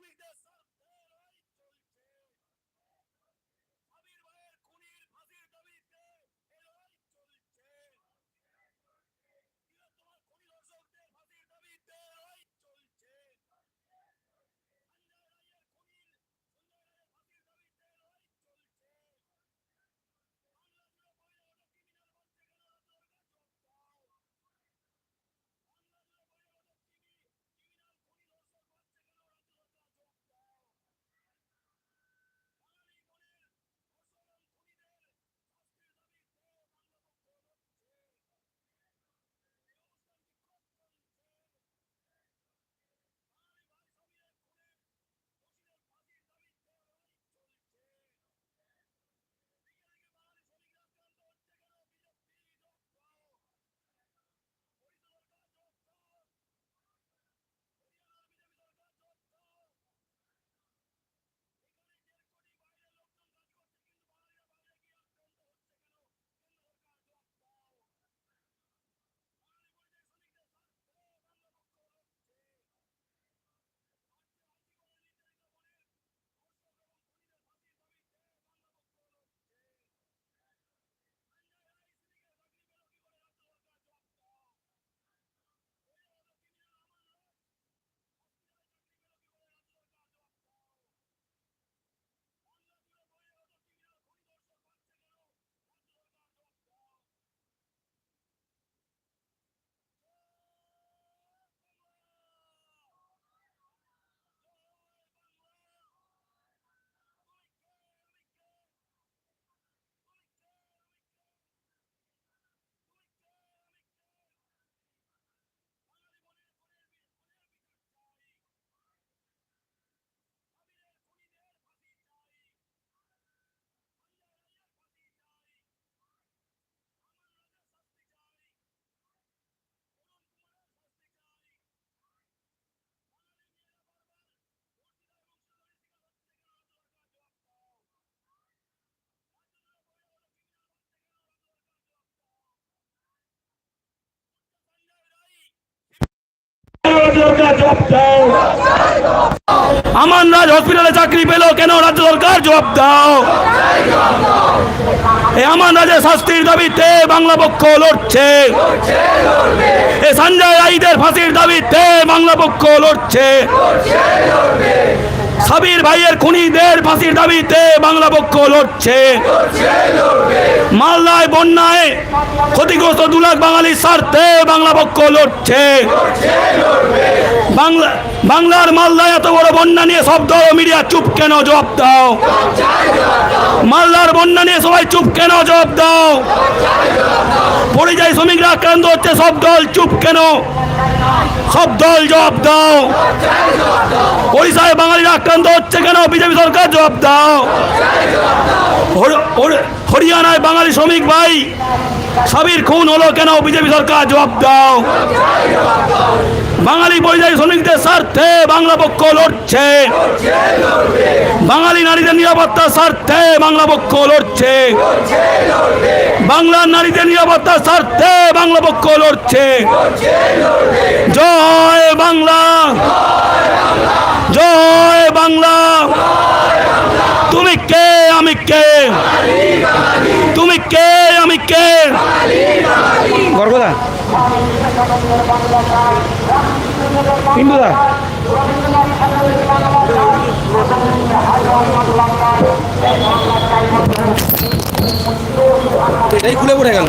শ্রমিকদের স্বার্থে আমান রাজ হসপিটালে চাকরি পেল, কেন রাজ্য সরকার জবাব দাও? এই আমান রাজের শাস্তির দাবিতে বাংলা পক্ষ লড়ছে। এ সঞ্জয় রাইদের ফাঁসির দাবিতে বাংলা পক্ষ লড়ছে। সাবির ভাইয়ের খুনিদের ফাঁসির দাবিতে বাংলা পক্ষ লড়ছে। মালদায় বন্যায় ক্ষতিগ্রস্ত দু লাখ বাঙালির স্বার্থে বাংলা পক্ষ লড়ছে। বাংলা, বাংলার মালদায় এত বড় বন্যা নিয়ে সব দল মিডিয়া চুপ কেন? জবাব দাও। মালদার বন্যা নিয়ে সবাই চুপ কেন? জবাব দাও। পরিযায়ী শ্রমিকরা আক্রান্ত হচ্ছে, সব দল চুপ কেন? সব দল জবাব দাও। ওড়িশায় বাঙালিরা আক্রান্ত হচ্ছে কেন? বিজেপি সরকার জবাব দাও। হর- হর- হরিয়ানায় বাঙালি শ্রমিক ভাই, সাবির খুন হলো কেন? বিজেপি সরকার জবাব দাও। বাঙালি পরিযায়ী শ্রমিকদের স্বার্থে বাংলা পক্ষ লড়ছে। বাঙালি নারীদের নিরাপত্তার স্বার্থে বাংলা পক্ষ লড়ছে। বাংলার নারীদের নিরাপত্তার স্বার্থে বাংলা পক্ষ লড়ছে। জয় বাংলা। জয় বাংলা। তুমি কে, আমি কে? তুমি কে, আমি কে? গর্গদা পিন্টুদা এটাই খুলে পড়ে গেল।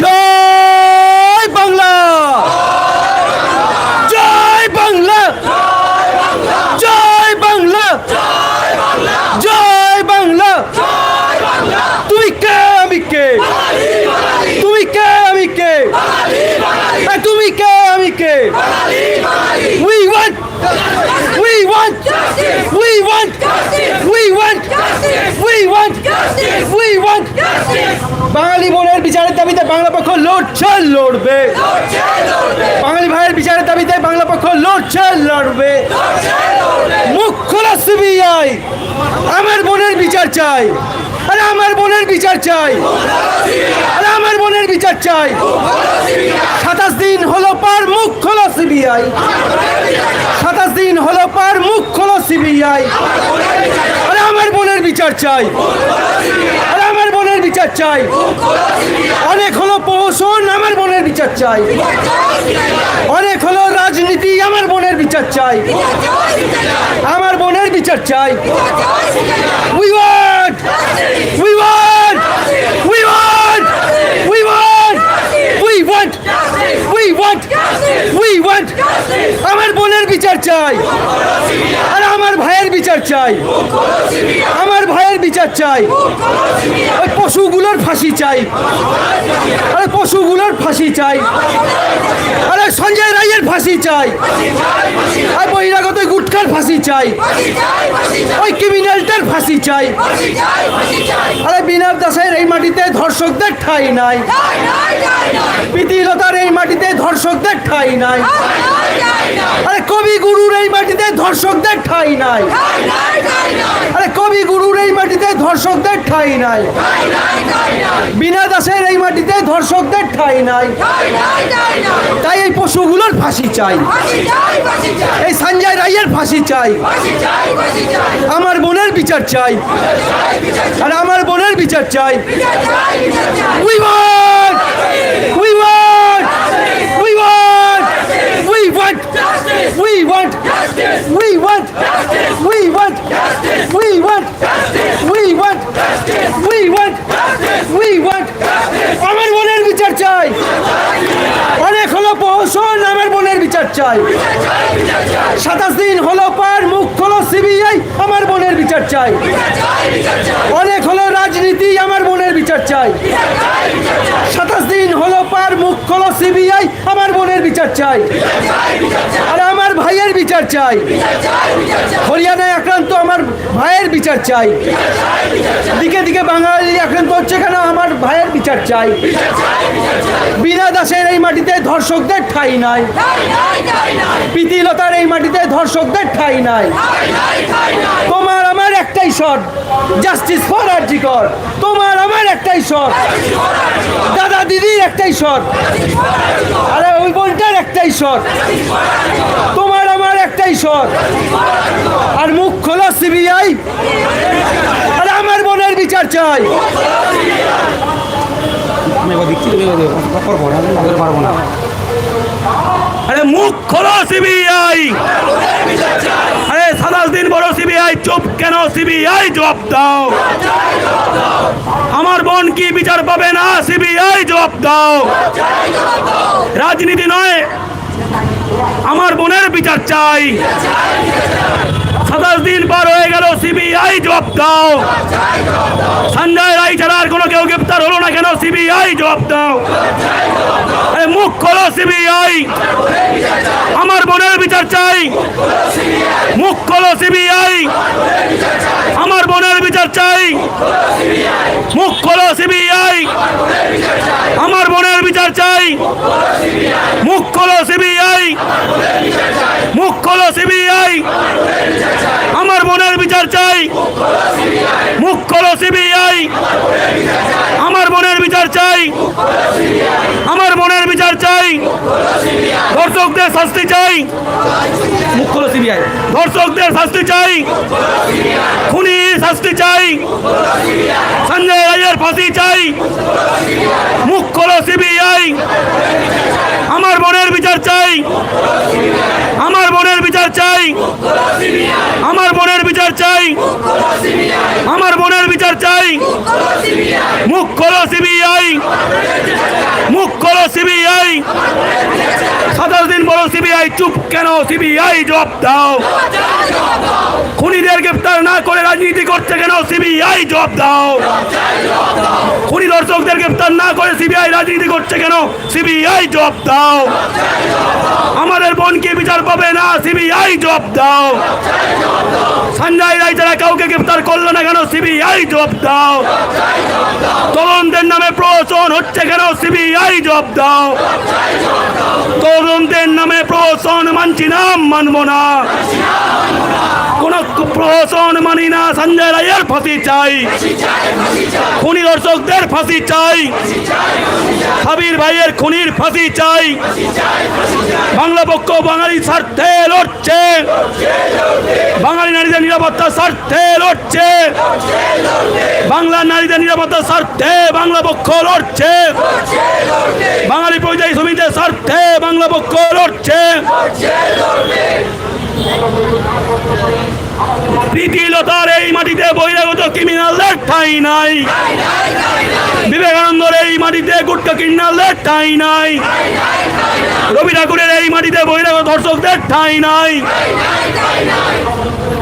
জয় বাংলা জয় বাংলা জয় বাংলা জয় বাংলা তুই কে আমি কে তুই কে আমি কে আর তুমি কে আমি কে we want we want we want want Justice! we want Justice! we want Justice! we want Justice! বাঙালি বোনের বিচারের দাবিতে বাংলা পক্ষ লড়ছে, লড়বে। বাঙালি ভাইয়ের বিচারের দাবিতে বাংলা পক্ষ লড়ছে, লড়বে। মুখ খোলা সিবিআই, আমার বোনের বিচার চাই, আরে আমার বোনের বিচার চাই, আরে আমার বোনের বিচার চাই। সাতাশ দিন হলো পার মুখ খোলা সিবিআই। সাতাশ দিন হলো পার মুখ খোলা সিবিআই। আরে আমার বোনের বিচার চাই। বিচার চাই। অনেক হলো প্রহসন, আমার বোনের বিচার চাই। অনেক হলো রাজনীতি, আমার বোনের বিচার চাই। আমার বোনের বিচার চাই। We want we want we want we want we want we want we want আমার বোনের বিচার চাই। আর আমার ভাইয়ের বিচার চাই। আমার ভাইয়ের বিচার চাই। ওই পশুগুলোর ফাঁসি চাই। আরে পশুগুলোর ফাঁসি চাই। আরে সঞ্জয় রায়ের ফাঁসি চাই। আর বহিরাগত গুটকার ফাঁসি চাই। ওই ক্রিমিনালটার ফাঁসি চাই। আরে বিনার দাসের এই মাটিতে ধর্ষকদের ঠাই নাই। প্রীতিলতার এই মাটিতে ধর্ষকদের ঠাই নাই। আরে কবি গুরুর এই মাটিতে ধর্ষকদের ঠাই নাই। আরে কবি গুরুর এই মাটিতে ধর্ষকদের ঠাই নাই। বিনা দাসের এই মাটিতে ধর্ষকদের ঠাই নাই। তাই এই পশুগুলোর ফাঁসি চাই। এই সঞ্জয় রায়ের ফাঁসি চাই। আমার বোনের বিচার চাই। আর আমার বোনের বিচার চাই। We justice. We want justice. We want justice. We want justice. We want justice. We want justice. We want justice. We want justice. আমার বোনের বিচার চাই অনেক হলো প্রহসন আমার বোনের বিচার চাই সাতাশ দিন হলো পার মুখ হলো সিবিআই আমার বোনের বিচার চাই অনেক হলো রাজনীতি আমার বিচার চাই। সাতাশ দিন হলো পার মুখ হলো সিবিআই, আমার বোনের বিচার চাই। আর আমার ভাইয়ের বিচার চাই। হরিয়ানায় আক্রান্ত আমার ভাইয়ের বিচার চাই। দিকে দিকে বাঙালি আক্রান্ত হচ্ছে কেন? আমার ভাইয়ের বিচার চাই। বিনা দাসের এই মাটিতে ধর্ষকদের ঠাই নাই। প্রীতিলতার এই মাটিতে ধর্ষকদের ঠাই নাই। শট জাস্টিস ফর আর্জিকর তোমার আমার একটাই শট। দাদা দিদির একটাই শট। আরে ওই বোনটার একটাই শট। তোমার আমার একটাই শট। আর মুখ খোলা সিবিআই। আরে আমার বোনের বিচার চাই। পারব না। আরে মুখ খোলা সিবিআই। সাতাশ দিন বড় সিবিআই, চুপ কেন সিবিআই জবাব দাও। আমার বোন কি বিচার পাবে না? সিবিআই জবাব দাও। রাজনীতি নয়, আমার বোনের বিচার চাই। সাতাশ দিন পার হয়ে গেল সিবিআই জবাব দাও। সঞ্জয় রায় ছাড়া আর কোনো কেউ গ্রেপ্তার হলো না কেন? সিবিআই জবাব দাও। মুখ খোলো সিবিআই আমার বোনের বিচার চাই। মুখ খোলো সিবিআই আমার বোনের বিচার চাই। মুখ খোলো সিবিআই আমার বোনের বিচার চাই। মুখ খোলো সিবিআই মুখ খোলো সিবিআই আমার বোনের বিচার চাই। মুখ খোলো সিবিআই। আমার বোনের বিচার চাই। আমার বোনের বিচার চাই। ধর্ষকদের শাস্তি চাই। মুখ খোলো সিবিআই। ধর্ষকদের শাস্তি চাই। খুনি শাস্তি চাই। সঞ্জয় রায়ের ফাঁসি চাই। মুখ খোলো সিবিআই। আমার বোনের বিচার চাই। বিচার চাই। আমার বোনের বিচার চাই। আমার বোনের বিচার চাই। মুখ করো সিবিআই। মুখ করো সিবিআই। সাতাশ দিন বলো সিবিআই চুপ কেন? সিবিআই জবাব দাও। গ্রেপ্তার না করে রাজনীতি করছে কেন? সিবিআই জবাব দাও। খুনি দর্শকদের গ্রেপ্তার না করে সিবিআই রাজনীতি করছে কেন? সিবিআই জবাব দাও। আমাদের বোনকে বিচার পাবে না? সিবিআই জবাব দাও। সঞ্জয় রায় যারা কাউকে গ্রেফতার করল না কেন? সিবিআই জবাব দাও। তরুণদের নামে প্রহসন হচ্ছে কেন? সিবিআই জবাব দাও। তরুণদের নামে প্রহসন মানছি না, মানবো না। প্রহসন মানি না, সঞ্জয় রায়ের ফাঁসি চাই। খুনি দর্শকদের ফাঁসি চাই। সাবির ভাইয়ের খুনির ফাঁসি চাই। বাংলা পক্ষ বাঙালি স্বার্থে লড়ছে। বাঙালি নারীদের নিরাপত্তা স্বার্থে লড়ছে। বাংলা নারীদের নিরাপত্তা স্বার্থে বাংলা পক্ষ লড়ছে। বাঙালি পরিযায়ী শ্রমিকদের স্বার্থে বাংলা পক্ষ লড়ছে। প্রীতিলতার এই মাটিতে বহিরাগত ক্রিমিনালদের ঠাই নাই। বিবেকানন্দর এই মাটিতে গুটকা ক্রিমিনালদের ঠাই নাই। রবি ঠাকুরের এই মাটিতে বহিরাগত ধর্ষকদের ঠাই নাই।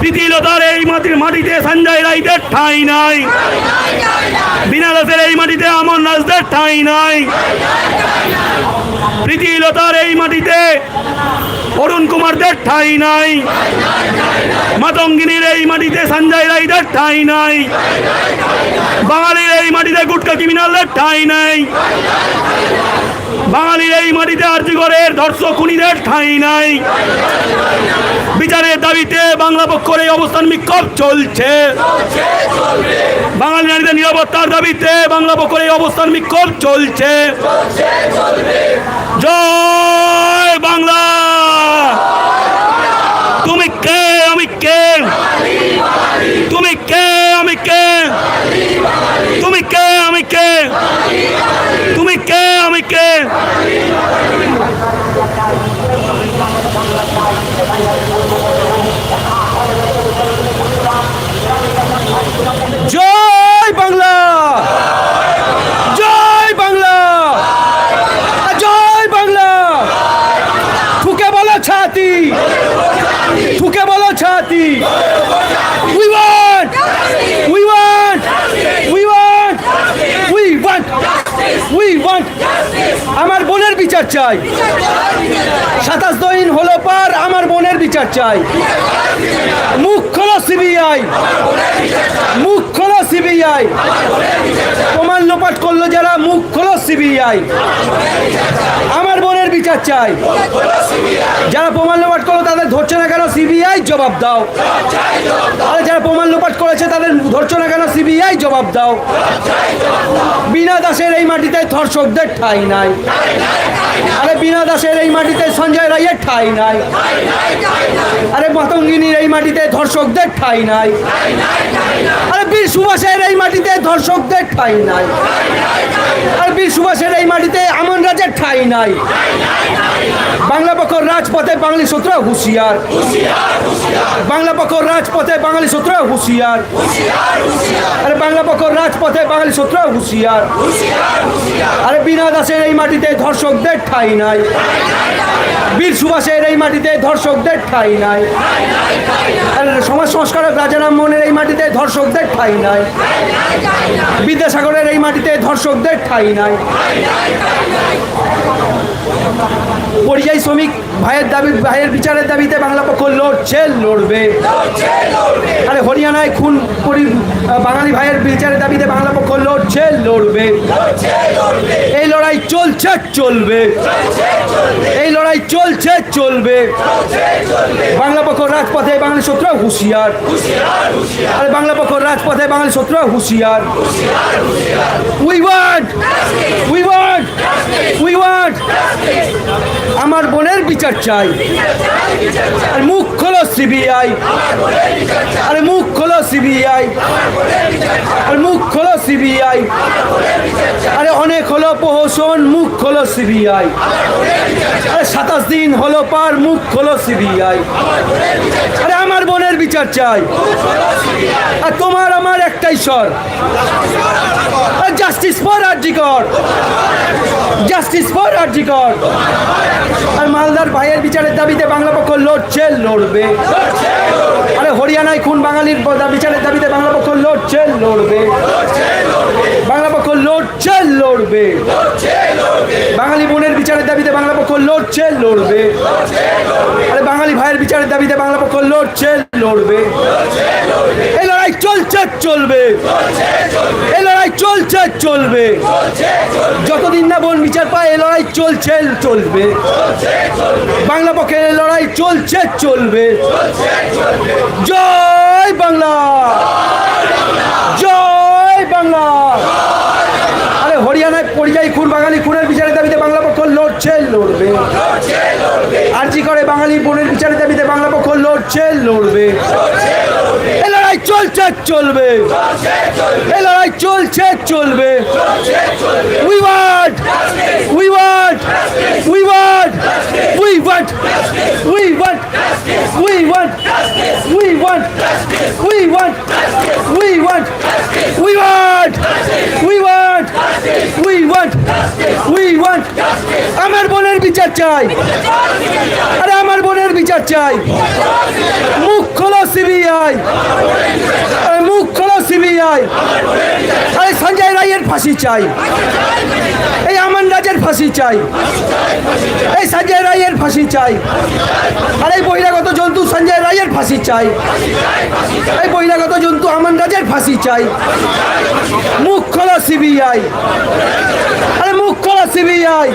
প্রীতিলতার এই মাটির মাটিতে সঞ্জয় রায়দের ঠাই নাই। বিনা দাসের এই মাটিতে আমন নাচদের ঠাই নাই। প্রীতিলতার এই মাটিতে অরুণ কুমারদের ঠাই নাই। মাতঙ্গিনীর এই মাটিতে সঞ্জয় রায়দের ঠাই নাই। বাঙালির এই মাটিতে গুটকা ক্রিমিনালদের ঠাই নাই। বাঙালির এই মাটিতে আর্যগরের ধর্ষক খুনিদের ঠাই নাই। বিচারের দাবিতে বাংলা পক্ষের এই অবস্থান বিক্ষোভ চলছে। বাঙালি নারীদের নিরাপত্তার দাবিতে বাংলা পক্ষের এই অবস্থান বিক্ষোভ চলছে। জয় বাংলা তুমি কে আমি কে তুমি কে আমি কে তুমি কে আমি কে তুমি কে আমি কে জয় বাংলা জয় বাংলা জয় বাংলা ঠুকে বলো ছাতি ঠুকে বলো ছাতি we want we want we want we want we want আমার বোনের বিচার চাই। সাতাশ দিন হলো পার আমার বোনের বিচার চাই। মুখ খোলো সিবিআই। মুখ খোলো সিবিআই। প্রমাণ লোপাট করল যারা, মুখ খোলো সিবিআই। আমার বিচার চাই। যারা প্রমাণ লোপাট করল, তাদের ধরছে না কেন? সিবিআই জবাব দাও। আরে, যারা প্রমাণ লোপাট করেছে, তাদের ধরছে না কেন? সিবিআই জবাব দাও। বিনা দাসের এই মাটিতে ধর্ষকদের ঠাই নাই। আরে, বিনা দাসের এই মাটিতে সঞ্জয় রায়ের ঠাই নাই। আরে, মাতঙ্গিনীর এই মাটিতে ধর্ষকদের ঠাই নাই। আরে, বীর সুভাষের এই মাটিতে ধর্ষকদের ঠাই নাই। আর, বীর সুভাষের এই মাটিতে আমন রাজের ঠাই নাই। বাংলা পক্ষ রাজপথে বাঙালি সূত্র হুঁশিয়ার। বাংলা পক্ষ রাজপথে বাঙালি সূত্র হুঁশিয়ার। আরে বাংলা পক্ষ রাজপথে বাঙালি সূত্র হুঁশিয়ার। আরে বিনা দাসের এই মাটিতে ধর্ষকদের ঠাই নাই। বীর সুভাষের এই মাটিতে ধর্ষকদের ঠাই নাই। আর সমাজ সংস্কারক রাজারাম মোহনের এই মাটিতে ধর্ষকদের ঠাই নাই। বিদ্যাসাগরের এই মাটিতে ধর্ষকদের ঠাই নাই। পরিযায়ী শ্রমিক ভাইয়ের দাবি, ভাইয়ের বিচারের দাবিতে বাংলা পক্ষ লড়ছে, লড়বে। আরে হরিয়ানায় খুন করি বাঙালি ভাইয়ের বিচারের দাবিতে বাংলা পক্ষ লড়ছে, লড়বে। এই লড়াই চলছে, চলবে। এই লড়াই চলছে, চলবে। বাংলা পক্ষ রাজপথে বাঙালি শত্রু, হুঁশিয়ার। আরে বাংলা পক্ষ রাজপথে বাঙালি শত্রু, হুঁশিয়ার। We want we want we want আমার বোনের বিচার চাই। আর মুখ খোলো সিবিআই। আর মুখ খোলো সিবিআই। আর মুখ খোলো সিবিআই। আরে প্রহসন মুখ খোলো সিবিআই। সাতাশ দিন হলো পার, মুখ খোলো সিবিআই। আরে আমার বোনের বিচার চাই। আর তোমার আমার একটাই স্বর। Justice for RG Kar. Justice for RG Kar. আর মালদার ভাইয়ের বিচারের দাবিতে বাংলা পক্ষ লড়ছে, লড়বে। আরে হরিয়ানায় খুন বাঙালির বিচারের দাবিতে বাংলা পক্ষ লড়ছে, লড়বে। বাংলা পক্ষ লড়ছে লড়বে। বাঙালি বোনের বিচারের দাবিতে বাংলা পক্ষ লড়ছে লড়বে। আরে বাঙালি ভাইয়ের বিচারের দাবিতে বাংলা পক্ষ লড়ছে লড়বে। এই লড়াই চলছে চলবে। এই লড়াই চলছে চলবে। যতদিন না বোন বিচার পায় এই লড়াই চলছে চলবে। বাংলা পক্ষে এই লড়াই চলছে চলবে। জয় বাংলা। জয় বাংলা। পরিযায়ী খুন বাঙালি খুনের বিচারের দাবিতে বাংলা পক্ষ লড়ছে লড়বে। আর্জি করে বাঙালি বোনের বিচারের দাবিতে বাংলা পক্ষ লড়ছে লড়বে। এই লড়াই চলছে চলবে এই লড়াই চলছে চলবে we want we want we want we want we want we want we want we want we want we want we want we want we want আমার বোনের বিচার চাই আরে চাই। মুখ খোলো সিবিআই। মুখ খোলো সিবিআই। আরে সঞ্জয় রায়ের ফাঁসি চাই। এই আমান রাজের ফাঁসি চাই। এই সঞ্জয় রায়ের ফাঁসি চাই। আর এই বহিরাগত জন্তু সঞ্জয় রায়ের ফাঁসি চাই। এই বহিরাগত জন্তু আমান রাজের ফাঁসি চাই। মুখ খোলা সিবিআই। আরে মুখ খোলা সিবিআই।